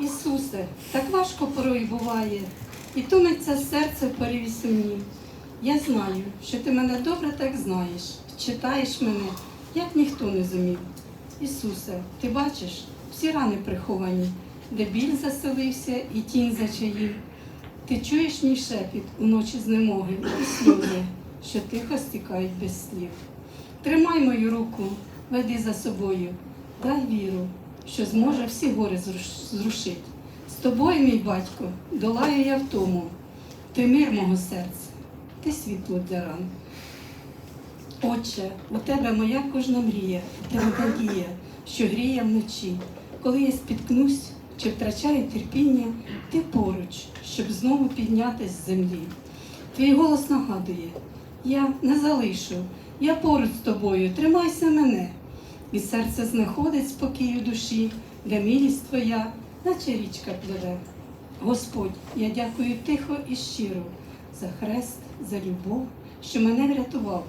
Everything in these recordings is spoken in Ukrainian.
Ісусе, так важко порой буває, і томиться серце в поріві сумні. Я знаю, що ти мене добре так знаєш, читаєш мене, як ніхто не зумів. Ісусе, ти бачиш, всі рани приховані, де біль заселився і тінь зачаїв. Ти чуєш мій шепіт у ночі знемоги і сльози, що тихо стікають без слів. Тримай мою руку, веди за собою, дай віру, що зможе всі гори зруш- зрушить. З тобою, мій батько, долаю я втому. Ти мир мого серця, ти світло для ран. Отче, у тебе моя кожна мрія, тебе надія, що гріє вночі. Коли я спіткнусь чи втрачаю терпіння, ти поруч, щоб знову піднятись з землі. Твій голос нагадує, я не залишу, я поруч з тобою, тримайся мене. І серце знаходить спокій у душі, де милість твоя, наче річка пливе. Господь, я дякую тихо і щиро за хрест, за любов, що мене врятував.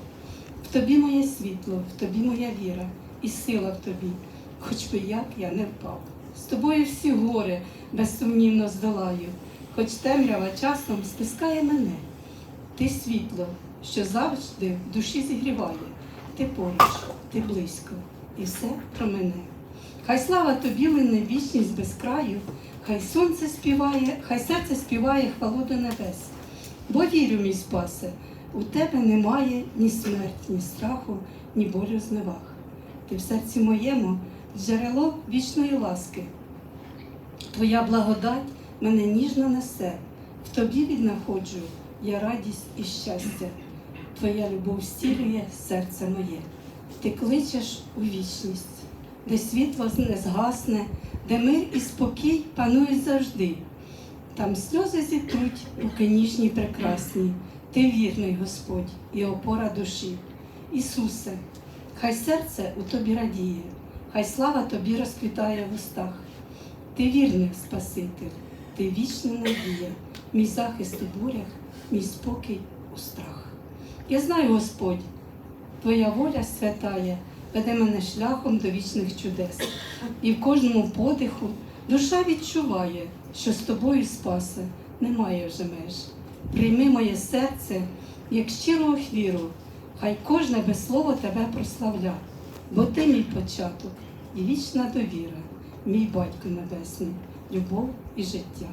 В тобі моє світло, в тобі моя віра і сила в тобі, хоч би як я не впав. З тобою всі гори безсумнівно здолаю, хоч темрява часом стискає мене. Ти світло, що завжди в душі зігріває. Ти поруч, ти близько, і все про мене. Хай слава тобі лине вічність без краю, хай сонце співає, хай серце співає хвалу до небес. Бо вірю, мій спасе, у тебе немає ні смерті, ні страху, ні болю зневаг. Ти в серці моєму джерело вічної ласки. Твоя благодать мене ніжно несе, в тобі віднаходжу я радість і щастя. Твоя любов стілює серце моє. Ти кличеш у вічність, де світло не згасне, де мир і спокій панують завжди. Там сльози зітруть, руки ніжні прекрасні. Ти вірний Господь і опора душі. Ісусе, хай серце у тобі радіє, хай слава тобі розквітає в устах. Ти вірний Спаситель, ти вічна надія, мій захист у бурях, мій спокій у страх. Я знаю, Господь, Твоя воля святая веде мене шляхом до вічних чудес. І в кожному подиху душа відчуває, що з тобою спасе немає вже меж. Прийми моє серце, як щиру хвіру, хай кожне без слова тебе прославля, бо ти мій початок і вічна довіра, мій батько небесний, любов і життя.